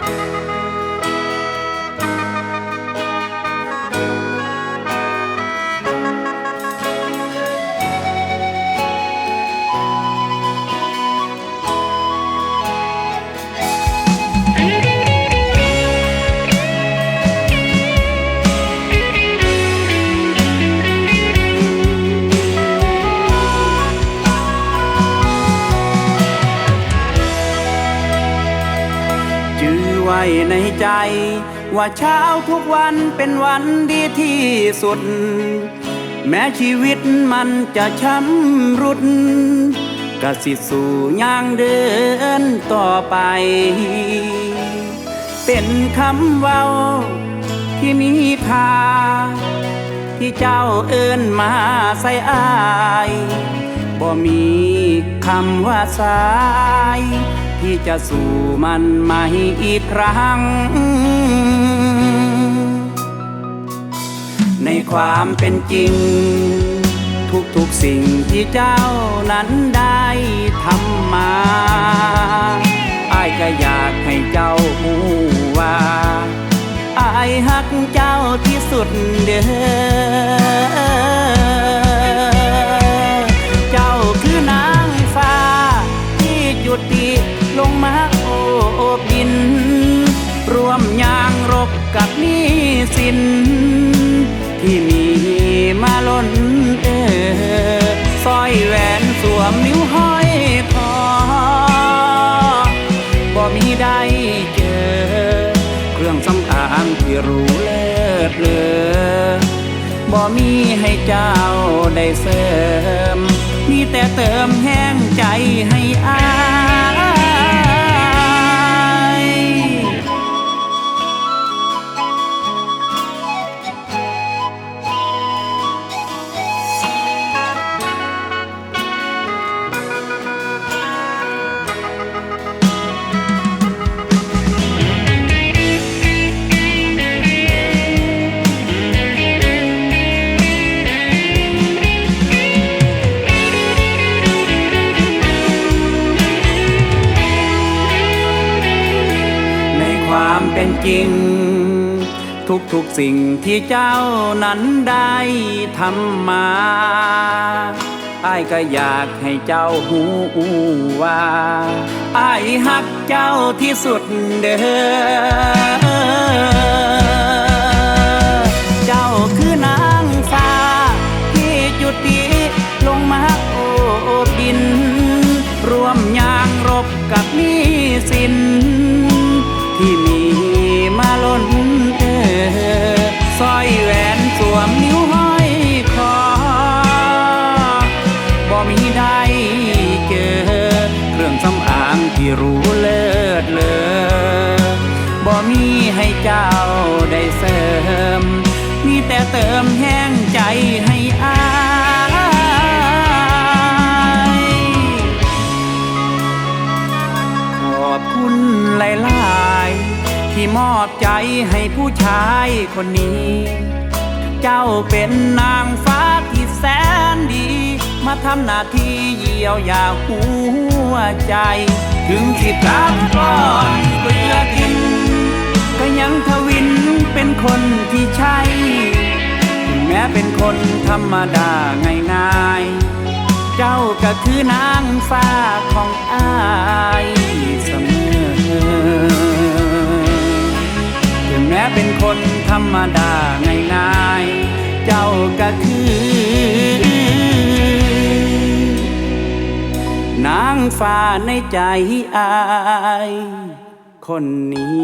จื้ ไว้ในใจ ว่าเช้าทุกวันเป็นวันดีที่สุด แม้ชีวิตมันจะช้ำรุดกสิสู่ย่างเดินต่อไป เป็นคำเว้าที่มีค่าที่เจ้าเอิ้นมาใส่อาย บ่มีคำว่าสาย ที่จะสู่มันใหม่อีกครั้ง ในความเป็นจริง ทุกๆสิ่งที่เจ้านั้นได้ทำมา น ที่มีมาล้นเออสร้อยแหวนสวมนิ้วห้อยคอบ่มีได้เจอ เครื่องสำอางที่รู้เลิศเลอบ่มีให้เจ้าได้เสริม มีแต่เติมแห้ง ความเป็นจริง ทุกๆสิ่งที่เจ้านั้นได้ทำมาอ้ายก็อยากให้เจ้าหูว่าอ้ายฮักเจ้าที่สุดเด้อเจ้าคือนางฟ้าที่จุติลงมาโอบดิน รวมยางรบกับนี้สิน ที่รู้เลิศเลอบ่มีให้เจ้าได้เสริม มีแต่เติมแห้งใจให้อายขอบคุณหลายๆ ที่มอบใจให้ผู้ชายคนนี้ เจ้าเป็นนางฟ้าที่แสนดี มาทำหน้าที่เยียวยาหัวใจ ถึงสิกลับก่อนเบื่อกิน ก็ยังทวินเป็นคนที่ใช่ถึงแม้เป็นคนธรรมดาง่ายๆ เจ้าก็คือนางฟ้าของอายเสมอถึงแม้เป็นคนธรรมดาง่าย ฝ่าในใจอายคนนี้